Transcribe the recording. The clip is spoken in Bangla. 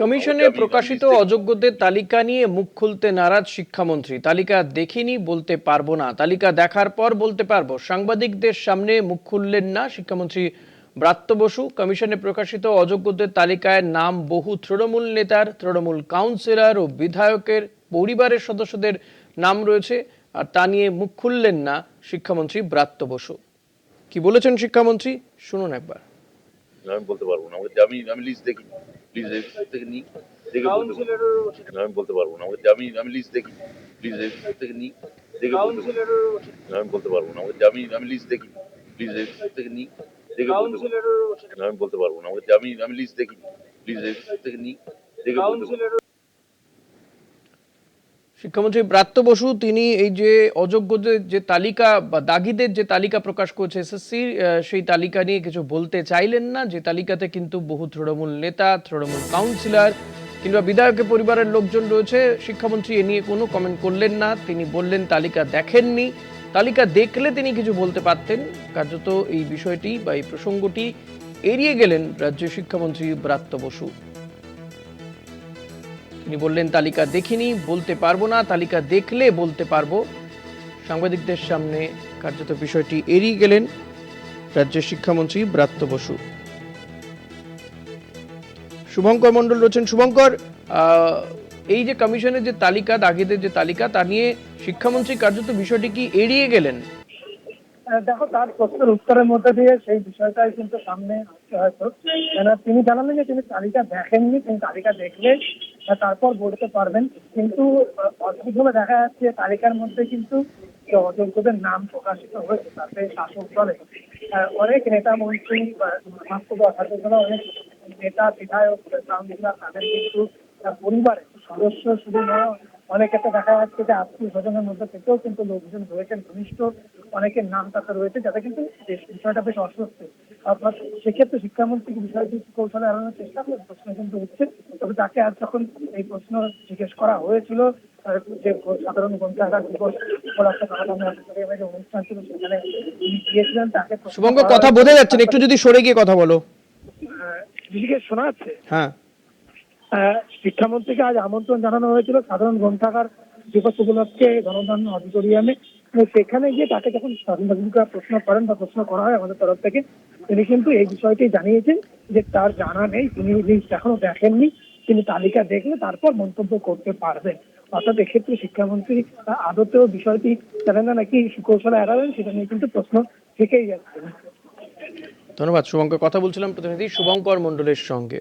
কমিশনে প্রকাশিত অযোগ্যদের তালিকা নিয়ে মুখ খুলতে নারাজ শিক্ষামন্ত্রী। তালিকা দেখিনি বলতে পারব না। তালিকা দেখার পর বলতে পারব। সাংবাদিকদের সামনে মুখ খুললেন না শিক্ষামন্ত্রী ব্রাত্য বসু। কমিশনে প্রকাশিত অযোগ্যদের তালিকায় নাম বহু তৃণমূল নেতার তৃণমূল কাউন্সিলর ও বিধায়কের পরিবারের সদস্যদের নাম রয়েছে। আর তা নিয়ে মুখ খুললেন না শিক্ষামন্ত্রী ব্রাত্য বসু। কি বলেছেন শিক্ষামন্ত্রী? শুনুন একবার। আমি বলতে পারব না। আমি আমি লিস্ট লিস্ট থেকে নিই দেখে বলতে পারব আমি বলতে পারব না। আমি আমি লিস্ট দেখি। প্লিজ থেকে নিই দেখে আমি বলতে পারব না। আমি আমি লিস্ট দেখি। লিস্ট থেকে নিই দেখে আমি বলতে পারব না। আমি আমি লিস্ট দেখি। লিস্ট থেকে নিই দেখে শিক্ষামন্ত্রী ব্রাত্য বসু, তিনি এই যে অযোগ্যদের যে তালিকা বা দাগিদের যে তালিকা প্রকাশ করেছে এসএসসি সেই তালিকা নিয়ে কিছু বলতে চাইলেন না। যে তালিকাতে কিন্তু বহু তৃণমূল নেতা, তৃণমূল কাউন্সিলর কিংবা বিধায়কের পরিবারের লোকজন রয়েছে। শিক্ষামন্ত্রী, এ নিয়ে কোনো কমেন্ট করলেন না। তিনি বললেন, তালিকা দেখেননি। তালিকা দেখলে তিনি কিছু বলতে পারতেন। কার্যত এই বিষয়টি বা এই প্রসঙ্গটি এড়িয়ে গেলেন রাজ্যের শিক্ষামন্ত্রী ব্রাত্য বসু। তিনি বললেন, তালিকা দেখিনি, বলতে পারব না, তালিকা দেখলে বলতে পারব। সাংবাদিকদের সামনে কার্যত বিষয়টি এড়িয়ে গেলেন রাজ্যের শিক্ষামন্ত্রী ব্রাত্য বসু। শুভঙ্কর মণ্ডল রয়েছেন। শুভঙ্কর এই যে কমিশনের যে তালিকা, দাগিদের যে তালিকা, তা নিয়ে শিক্ষামন্ত্রী কার্যত বিষয়টি কি এড়িয়ে গেলেন? দেখো, তার প্রশ্নের উত্তরের মধ্যে দিয়ে সেই বিষয়টাই কিন্তু সামনে আসছে হয়তো। তিনি জানালেন যে তিনি তালিকা দেখেননি, তিনি তালিকা দেখলে তারপর বলতে পারবেন। কিন্তু অদ্ভুতভাবে দেখা যাচ্ছে তালিকার মধ্যে কিন্তু অযোগ্যদের নাম প্রকাশিত হয়েছে, তাতে শাসক দলে। অনেক নেতা মন্ত্রী দলে অনেক নেতা, বিধায়ক তাদের কিন্তু পরিবারের সদস্য শুধু নয় অনেক ক্ষেত্রে দেখা যাচ্ছে যে আত্মীয় স্বজনের মধ্যে থেকেও কিন্তু লোকজন রয়েছেন ঘনিষ্ঠ অনেকের নাম তাতে রয়েছে যাতে কিন্তু বিষয়টা বেশ অস্বস্তি। অর্থাৎ সেক্ষেত্রে শিক্ষামন্ত্রী বিষয়টি কৌশলে এড়ানোর চেষ্টা করে প্রশ্ন কিন্তু উঠছে। তবে তাকে আজ যখন এই প্রশ্ন জিজ্ঞেস করা হয়েছিল যে সাধারণ গ্রন্থাগার দিবস উপলক্ষে যে অনুষ্ঠান ছিল সেখানে তিনি গিয়েছিলেন তাকে করা কথা বোঝা যাচ্ছে একটু যদি সরে গিয়ে কথা বলো। দিদিকে শোনা যাচ্ছে? হ্যাঁ। শিক্ষামন্ত্রীকে আজ আমন্ত্রণ জানানো হয়েছিল সাধারণ গ্রন্থাগার দিবস উপলক্ষে গণদান অডিটোরিয়ামে। সেখানে গিয়ে তাকে যখন সাংবাদিকরা প্রশ্ন করেন বা প্রশ্ন করা হয় আমাদের তরফ থেকে, তিনি কিন্তু এই বিষয়টি জানিয়েছেন যে তার জানা নেই, তিনি এখনও দেখেননি, তিনি তালিকা দেখলে তারপর মন্তব্য করতে পারবেন। অর্থাৎ এক্ষেত্রে শিক্ষামন্ত্রী আদতেও বিষয়টি জানেন না নাকি সুকৌশলে এড়াবেন, সেটা নিয়ে কিন্তু প্রশ্ন থেকেই যাচ্ছে। ধন্যবাদ, শুভঙ্কর। কথা বলছিলাম প্রতিনিধি শুভঙ্কর মন্ডলের সঙ্গে।